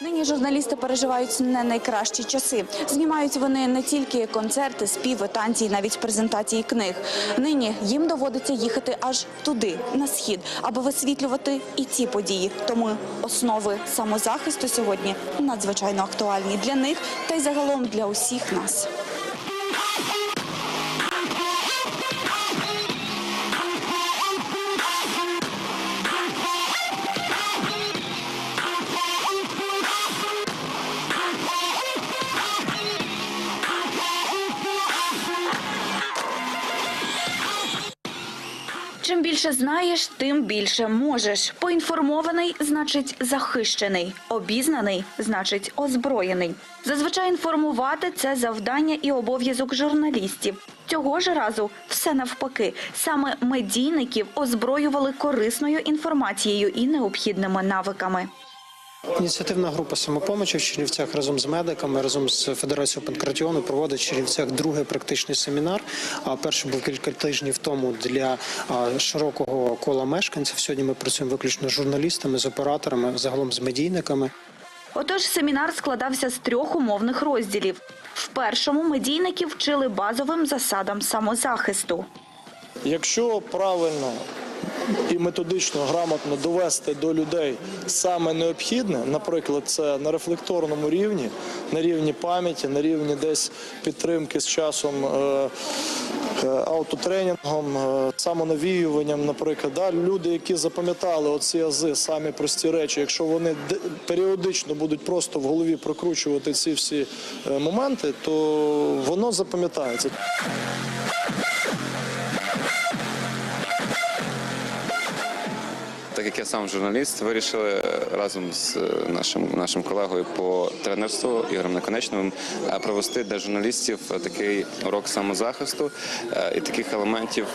Нині журналісти переживають не найкращі часи. Знімають вони не тільки концерти, співи, танці, і навіть презентації книг. Нині їм доводиться їхати аж туди, на схід, аби висвітлювати і ці події. Тому основи самозахисту сьогодні надзвичайно актуальні для них та й загалом для усіх нас. Чим більше знаєш, тим більше можеш. Поінформований значить захищений, обізнаний значить озброєний. Зазвичай інформувати це завдання і обов'язок журналістів. Цього ж разу все навпаки. Саме медійників озброювали корисною інформацією і необхідними навиками. Ініціативна група самопомочі в Чернівцях разом з медиками, разом з Федерацією Панкратіону проводить в Чернівцях другий практичний семінар. А перший був кілька тижнів тому для широкого кола мешканців. Сьогодні ми працюємо виключно з журналістами, з операторами, загалом з медійниками. Отож, семінар складався з трьох умовних розділів. В першому медійники вчили базовим засадам самозахисту. Якщо правильно і методично грамотно довести до людей саме необхідне, наприклад, це на рефлекторному рівні, на рівні пам'яті, на рівні десь підтримки з часом. е, е, Аутотренінгом, е, самонавіюванням, наприклад, да, люди, які запам'ятали оці ази, самі прості речі, якщо вони періодично будуть просто в голові прокручувати ці всі моменти, то воно запам'ятається. Так як я сам журналіст, вирішили е, разом з е, нашим нашим колегою по тренерству Ігорем Наконечним е, провести для журналістів такий урок самозахисту і таких елементів,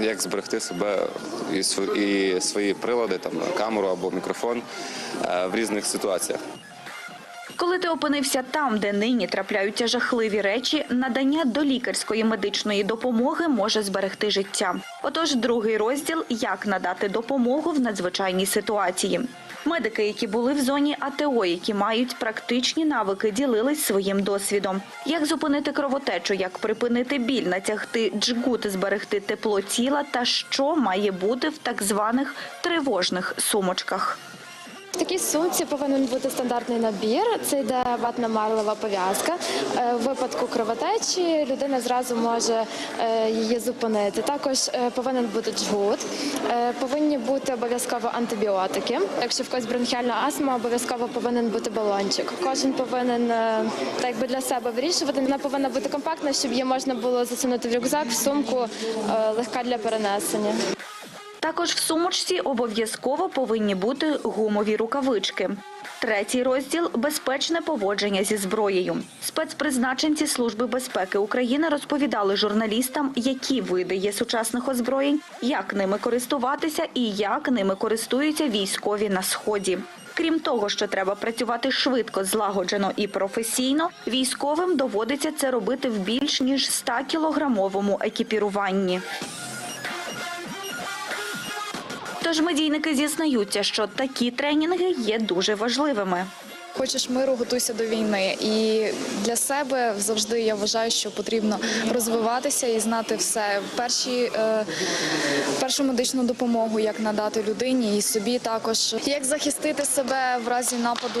як зберегти себе і св- свої прилади, там камеру або мікрофон в різних ситуаціях. Коли ти опинився там, де нині трапляються жахливі речі, надання до лікарської медичної допомоги може зберегти життя. Отож, другий розділ як надати допомогу в надзвичайній ситуації. Медики, які були в зоні АТО, які мають практичні навики, ділились своїм досвідом. Як зупинити кровотечу, як припинити біль, натягти джгут, зберегти тепло тіла та що має бути в так званих тривожних сумочках. Такій сумці повинен бути стандартний набір. Це йде ватна марлева пов'язка. Е, В випадку кровотечі людина зразу може е, її зупинити. Також е, повинен бути джгут, повинні бути обов'язково антибіотики. Якщо в когось бронхіальна астма, обов'язково повинен бути балончик. Кожен повинен так якби для себе вирішувати. Вона повинна бути компактна, щоб її можна було засунути в рюкзак, в сумку, легка для перенесення. Також в сумочці обов'язково повинні бути гумові рукавички. Третій розділ безпечне поводження зі зброєю. Спецпризначенці Служби безпеки України розповідали журналістам, які види є сучасних озброєнь, як ними користуватися і як ними користуються військові на сході. Крім того, що треба працювати швидко, злагоджено і професійно, військовим доводиться це робити в більш ніж 100 кілограмовому екіпіруванні. Тож медійники зізнаються, що такі тренінги є дуже важливими. Хочеш миру, готуйся до війни. І для себе завжди я вважаю, що потрібно розвиватися і знати все. Перші, е, першу медичну допомогу, як надати людині і собі також, як захистити себе в разі нападу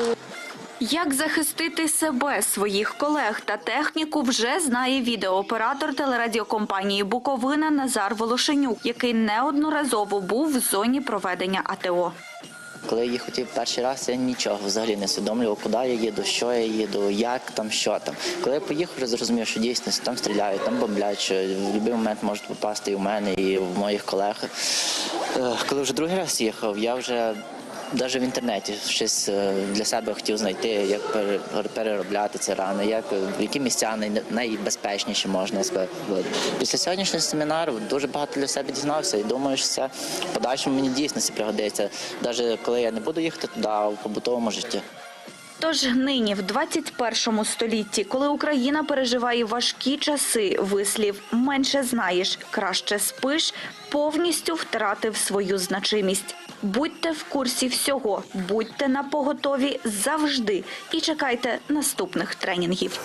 Як захистити себе, своїх колег та техніку вже знає відеооператор телерадіокомпанії Буковина Назар Волошенюк, який неодноразово був в зоні проведення АТО. Коли я їх хотів перший раз, я нічого взагалі не усвідомлював, куди я їду, що я їду, як там, що там. Коли я поїхав, вже зрозумів, що дійсно там стріляють, там бомблять, що в будь-який момент можуть попасти і в мене, і в моїх колег. Е, Коли вже другий раз їхав, я вже навіть в інтернеті щось е, для себе хотів знайти, як пере- переробляти ці рани, як в які місця най- найбезпечніші можна себе. Після сьогоднішнього семінару дуже багато для себе дізнався і думаю, що це в подальшому мені дійсно пригодиться, навіть коли я не буду їхати туди, а в побутовому житті. Тож нині, в 21 столітті, коли Україна переживає важкі часи, вислів менше знаєш, краще спиш, повністю втратив свою значимість. Будьте в курсі всього, будьте на поготові завжди і чекайте наступних тренінгів.